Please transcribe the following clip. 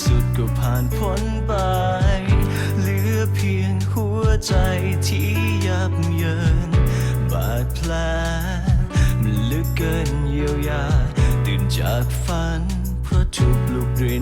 สุดก็ผ่านพ้นไป เหลือเพียงหัวใจที่ยับเยิน บาดแผลมันลึกเกินเยียวยา ตื่นจากฝัน เพราะทุกเรียน